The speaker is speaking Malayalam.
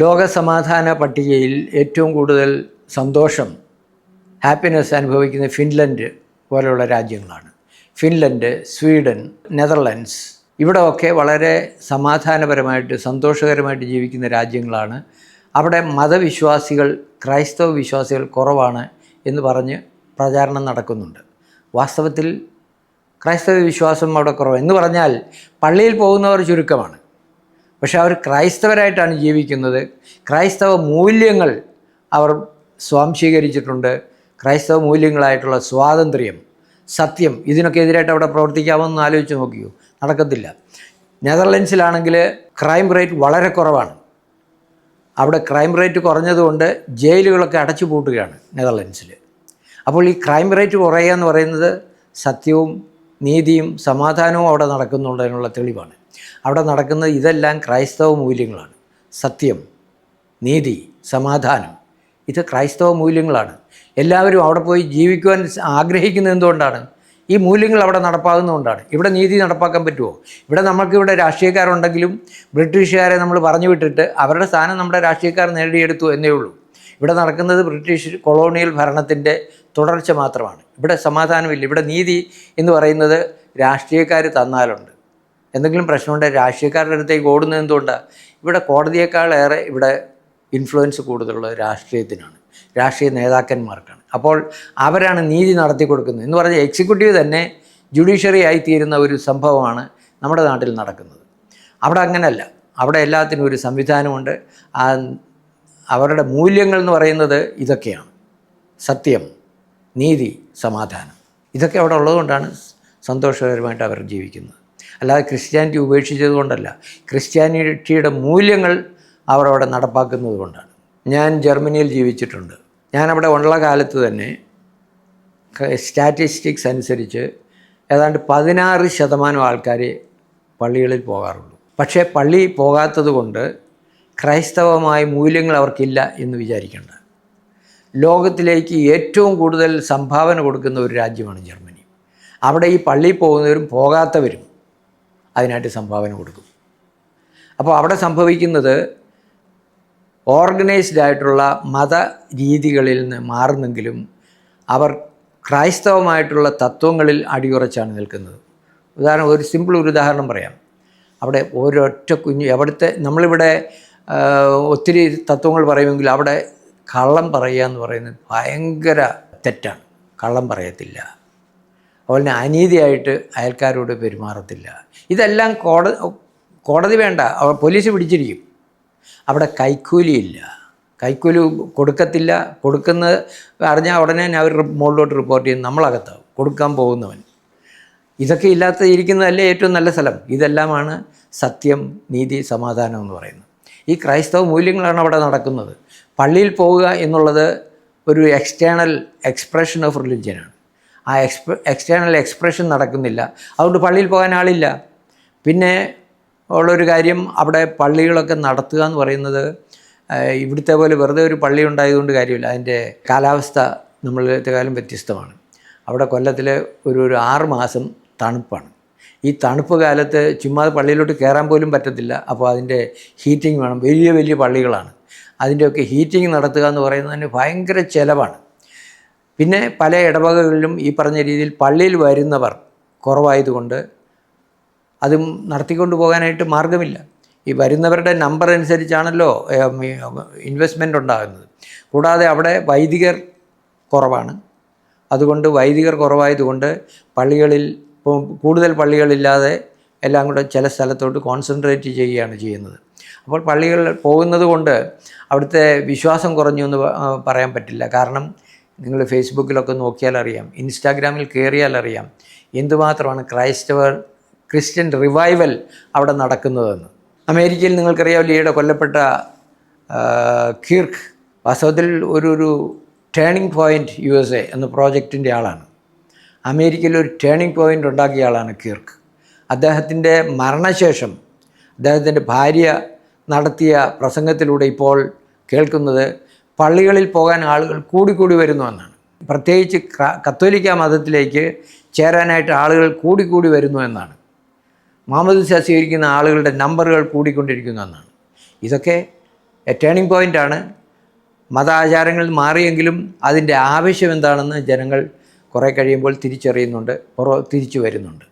ലോക സമാധാന പട്ടികയിൽ ഏറ്റവും കൂടുതൽ സന്തോഷം ഹാപ്പിനെസ് അനുഭവിക്കുന്ന ഫിൻലൻഡ് പോലെയുള്ള രാജ്യങ്ങളാണ്. ഫിൻലൻഡ് സ്വീഡൻ നെതർലൻഡ്സ് ഇവിടെയൊക്കെ വളരെ സമാധാനപരമായിട്ട് സന്തോഷകരമായിട്ട് ജീവിക്കുന്ന രാജ്യങ്ങളാണ്. അവിടെ മതവിശ്വാസികൾ ക്രൈസ്തവ വിശ്വാസികൾ കുറവാണ് എന്ന് പറഞ്ഞ് പ്രചാരണം നടക്കുന്നുണ്ട്. വാസ്തവത്തിൽ ക്രൈസ്തവ വിശ്വാസം അവിടെ കുറവ് എന്ന് പറഞ്ഞാൽ പള്ളിയിൽ പോകുന്നവർ ചുരുക്കമാണ്. പക്ഷെ അവർ ക്രൈസ്തവരായിട്ടാണ് ജീവിക്കുന്നത്. ക്രൈസ്തവ മൂല്യങ്ങൾ അവർ സ്വാംശീകരിച്ചിട്ടുണ്ട്. ക്രൈസ്തവ മൂല്യങ്ങളായിട്ടുള്ള സ്വാതന്ത്ര്യം സത്യം ഇതിനൊക്കെ എതിരായിട്ട് അവിടെ പ്രവർത്തിക്കാമെന്ന് ആലോചിച്ച് നോക്കിയോ നടക്കത്തില്ല. നെതർലൻഡ്സിലാണെങ്കിൽ ക്രൈം റേറ്റ് വളരെ കുറവാണ്. അവിടെ ക്രൈം റേറ്റ് കുറഞ്ഞതുകൊണ്ട് ജയിലുകളൊക്കെ അടച്ചു പൂട്ടുകയാണ് നെതർലൻഡ്സിൽ അപ്പോൾ ഈ ക്രൈം റേറ്റ് കുറയുക എന്ന് പറയുന്നത് സത്യവും നീതിയും സമാധാനവും അവിടെ നടക്കുന്നുള്ളതിനുള്ള തെളിവാണ്. അവിടെ നടക്കുന്ന ഇതെല്ലാം ക്രൈസ്തവ മൂല്യങ്ങളാണ്. സത്യം നീതി സമാധാനം ഇത് ക്രൈസ്തവ മൂല്യങ്ങളാണ്. എല്ലാവരും അവിടെ പോയി ജീവിക്കുവാൻ ആഗ്രഹിക്കുന്നത് എന്തുകൊണ്ടാണ്? ഈ മൂല്യങ്ങൾ അവിടെ നടപ്പാകുന്നതുകൊണ്ടാണ്. ഇവിടെ നീതി നടപ്പാക്കാൻ പറ്റുമോ? ഇവിടെ നമുക്കിവിടെ രാഷ്ട്രീയക്കാരുണ്ടെങ്കിലും ബ്രിട്ടീഷുകാരെ നമ്മൾ പറഞ്ഞു വിട്ടിട്ട് അവരുടെ സ്ഥാനം നമ്മുടെ രാഷ്ട്രീയക്കാർ നേടിയെടുത്തു എന്നേ ഉള്ളൂ. ഇവിടെ നടക്കുന്നത് ബ്രിട്ടീഷ് കൊളോണിയൽ ഭരണത്തിന്റെ തുടർച്ച മാത്രമാണ്. ഇവിടെ സമാധാനമില്ല. ഇവിടെ നീതി എന്ന് പറയുന്നത് രാഷ്ട്രീയക്കാർ തന്നാലുണ്ട്. എന്തെങ്കിലും പ്രശ്നമുണ്ടെങ്കിൽ രാഷ്ട്രീയക്കാരുടെ അടുത്തേക്ക് ഓടുന്നത് എന്തുകൊണ്ടാണ് ഇവിടെ കോടതിയേക്കാളേറെ ഇവിടെ ഇൻഫ്ലുവൻസ് കൂടുതലുള്ളത് രാഷ്ട്രീയത്തിനാണ്. രാഷ്ട്രീയ നേതാക്കന്മാർക്കാണ്. അപ്പോൾ അവരാണ് നീതി നടത്തി കൊടുക്കുന്നത്. എന്ന് പറഞ്ഞാൽ എക്സിക്യൂട്ടീവ് തന്നെ ജുഡീഷ്യറി ആയിത്തീരുന്ന ഒരു സംഭവമാണ് നമ്മുടെ നാട്ടിൽ നടക്കുന്നത്. അവിടെ അങ്ങനെയല്ല അവിടെ എല്ലാത്തിനും ഒരു സംവിധാനമുണ്ട്. അവരുടെ മൂല്യങ്ങൾ എന്ന് പറയുന്നത് ഇതൊക്കെയാണ്. സത്യം നീതി സമാധാനം. ഇതൊക്കെ അവിടെ ഉള്ളതുകൊണ്ടാണ് സന്തോഷകരമായിട്ട് അവർ ജീവിക്കുന്നത്. അല്ലാതെ ക്രിസ്ത്യാനിറ്റി ഉപേക്ഷിച്ചത് കൊണ്ടല്ല. ക്രിസ്ത്യാനിറ്റിയുടെ മൂല്യങ്ങൾ അവർ അവിടെ നടപ്പാക്കുന്നത് കൊണ്ടാണ്. ഞാൻ ജർമ്മനിയിൽ ജീവിച്ചിട്ടുണ്ട്. ഞാനവിടെ ഉള്ള കാലത്ത് തന്നെ സ്റ്റാറ്റിസ്റ്റിക്സ് അനുസരിച്ച് ഏതാണ്ട് പതിനാറ് ശതമാനം ആൾക്കാർ പള്ളികളിൽ പോകാറുള്ളൂ. പക്ഷേ പള്ളി പോകാത്തത് കൊണ്ട് ക്രൈസ്തവമായ മൂല്യങ്ങൾ അവർക്കില്ല എന്ന് വിചാരിക്കേണ്ട. ലോകത്തിലേക്ക് ഏറ്റവും കൂടുതൽ സംഭാവന കൊടുക്കുന്ന ഒരു രാജ്യമാണ് ജർമ്മനി. അവിടെ ഈ പള്ളിയിൽ പോകുന്നവരും പോകാത്തവരും അതിനായിട്ട് സംഭാവന കൊടുക്കും. അപ്പോൾ അവിടെ സംഭവിക്കുന്നത് ഓർഗനൈസ്ഡ് ആയിട്ടുള്ള മത രീതികളിൽ നിന്ന് മാറുന്നെങ്കിലും അവർ ക്രൈസ്തവമായിട്ടുള്ള തത്വങ്ങളിൽ അടിയുറച്ചാണ് നിൽക്കുന്നത്. ഉദാഹരണം ഒരു സിമ്പിൾ ഒരു ഉദാഹരണം പറയാം. അവിടെ ഒരൊറ്റ കുഞ്ഞു എവിടുത്തെ നമ്മളിവിടെ ഒത്തിരി തത്വങ്ങൾ പറയുമെങ്കിൽ അവിടെ കള്ളം പറയുക എന്ന് പറയുന്നത് ഭയങ്കര തെറ്റാണ്. കള്ളം പറയത്തില്ല. അതുപോലെ അനീതിയായിട്ട് അയൽക്കാരോട് പെരുമാറത്തില്ല. ഇതെല്ലാം കോടതി കോടതി വേണ്ട. പോലീസ് പിടിച്ചിരിക്കും. അവിടെ കൈക്കൂലിയില്ല. കൈക്കൂലി കൊടുക്കത്തില്ല. കൊടുക്കുന്ന അറിഞ്ഞാൽ ഉടനെ അവർ മുകളിലോട്ട് റിപ്പോർട്ട് ചെയ്യും. നമ്മളകത്താവും. കൊടുക്കാൻ പോകുന്നവൻ. ഇതൊക്കെ ഇല്ലാത്ത ഇരിക്കുന്നതല്ലേ ഏറ്റവും നല്ല സ്ഥലം. ഇതെല്ലാമാണ് സത്യം നീതി സമാധാനം എന്ന് പറയുന്നത്. ഈ ക്രൈസ്തവ മൂല്യങ്ങളാണ് അവിടെ നടക്കുന്നത്. പള്ളിയിൽ പോവുക എന്നുള്ളത് ഒരു എക്സ്റ്റേണൽ എക്സ്പ്രഷൻ ഓഫ് റിലിജ്യനാണ് ആ എക്സ്പ എക്സ്റ്റേണൽ എക്സ്പ്രഷൻ നടക്കുന്നില്ല. അതുകൊണ്ട് പള്ളിയിൽ പോകാൻ ആളില്ല. പിന്നെ ഉള്ളൊരു കാര്യം അവിടെ പള്ളികളൊക്കെ നടത്തുക എന്ന് പറയുന്നത് ഇവിടുത്തെ പോലെ വെറുതെ ഒരു പള്ളി ഉണ്ടായതുകൊണ്ട് കാര്യമില്ല. അതിന്റെ കാലാവസ്ഥ നമ്മളത്തെ കാലം വ്യത്യസ്തമാണ്. അവിടെ കൊല്ലത്തിൽ ഒരു ഒരു ആറ് മാസം തണുപ്പാണ്. ഈ തണുപ്പ് കാലത്ത് ചുമ്മാ പള്ളിയിലോട്ട് കയറാൻ പോലും പറ്റത്തില്ല. അപ്പോൾ അതിന്റെ ഹീറ്റിംഗ് വേണം. വലിയ വലിയ പള്ളികളാണ്. അതിന്റെയൊക്കെ ഹീറ്റിംഗ് നടത്തുക എന്ന് പറയുന്നതിന് ഭയങ്കര ചിലവാണ്. പിന്നെ പല ഇടവകകളിലും ഈ പറഞ്ഞ രീതിയിൽ പള്ളിയിൽ വരുന്നവർ കുറവായതുകൊണ്ട് അതും നടത്തിക്കൊണ്ട് പോകാനായിട്ട് മാർഗമില്ല ഈ വരുന്നവരുടെ നമ്പർ അനുസരിച്ചാണല്ലോ ഇൻവെസ്റ്റ്മെന്റ് ഉണ്ടാകുന്നത്. കൂടാതെ അവിടെ വൈദികർ കുറവാണ്. അതുകൊണ്ട് വൈദികർ കുറവായതുകൊണ്ട് പള്ളികളിൽ കൂടുതൽ പള്ളികളില്ലാതെ എല്ലാം കൂടെ ചില സ്ഥലത്തോട്ട് കോൺസെൻട്രേറ്റ് ചെയ്യുകയാണ് ചെയ്യുന്നത്. അപ്പോൾ പള്ളികളിൽ പോകുന്നത് കൊണ്ട് അവിടുത്തെ വിശ്വാസം കുറഞ്ഞു എന്ന് പറയാൻ പറ്റില്ല. കാരണം നിങ്ങൾ ഫേസ്ബുക്കിലൊക്കെ നോക്കിയാൽ അറിയാം. ഇൻസ്റ്റാഗ്രാമിൽ കയറിയാൽ അറിയാം. എന്തുമാത്രമാണ് ക്രൈസ്തവർ ക്രിസ്ത്യൻ റിവൈവൽ അവിടെ നടക്കുന്നതെന്ന്. അമേരിക്കയിൽ നിങ്ങൾക്കറിയാമല്ലോ ഈയിടെ കൊല്ലപ്പെട്ട കീർക്ക് വാസ്തവത്തിൽ ഒരു ഒരു turning point U S A എന്ന പ്രോജക്റ്റിന്റെ ആളാണ്. അമേരിക്കയിൽ ഒരു ടേണിംഗ് പോയിന്റ് ഉണ്ടാക്കിയ ആളാണ് കീർക്ക്. അദ്ദേഹത്തിന്റെ മരണശേഷം അദ്ദേഹത്തിന്റെ ഭാര്യ നടത്തിയ പ്രസംഗത്തിലൂടെ ഇപ്പോൾ കേൾക്കുന്നത് പള്ളികളിൽ പോകാൻ ആളുകൾ കൂടിക്കൂടി വരുന്നു എന്നാണ്. പ്രത്യേകിച്ച് കത്തോലിക്ക മതത്തിലേക്ക് ചേരാനായിട്ട് ആളുകൾ കൂടിക്കൂടി വരുന്നു എന്നാണ്. മാമോദിസ സ്വീകരിക്കുന്ന ആളുകളുടെ നമ്പറുകൾ കൂടിക്കൊണ്ടിരിക്കുന്നു എന്നാണ്. ഇതൊക്കെ ടേണിംഗ് പോയിന്റാണ് മതാചാരങ്ങൾ മാറിയെങ്കിലും അതിന്റെ ആവശ്യം എന്താണെന്ന് ജനങ്ങൾ കുറേ കഴിയുമ്പോൾ തിരിച്ചറിയുന്നുണ്ട് തിരിച്ചു വരുന്നുണ്ട്.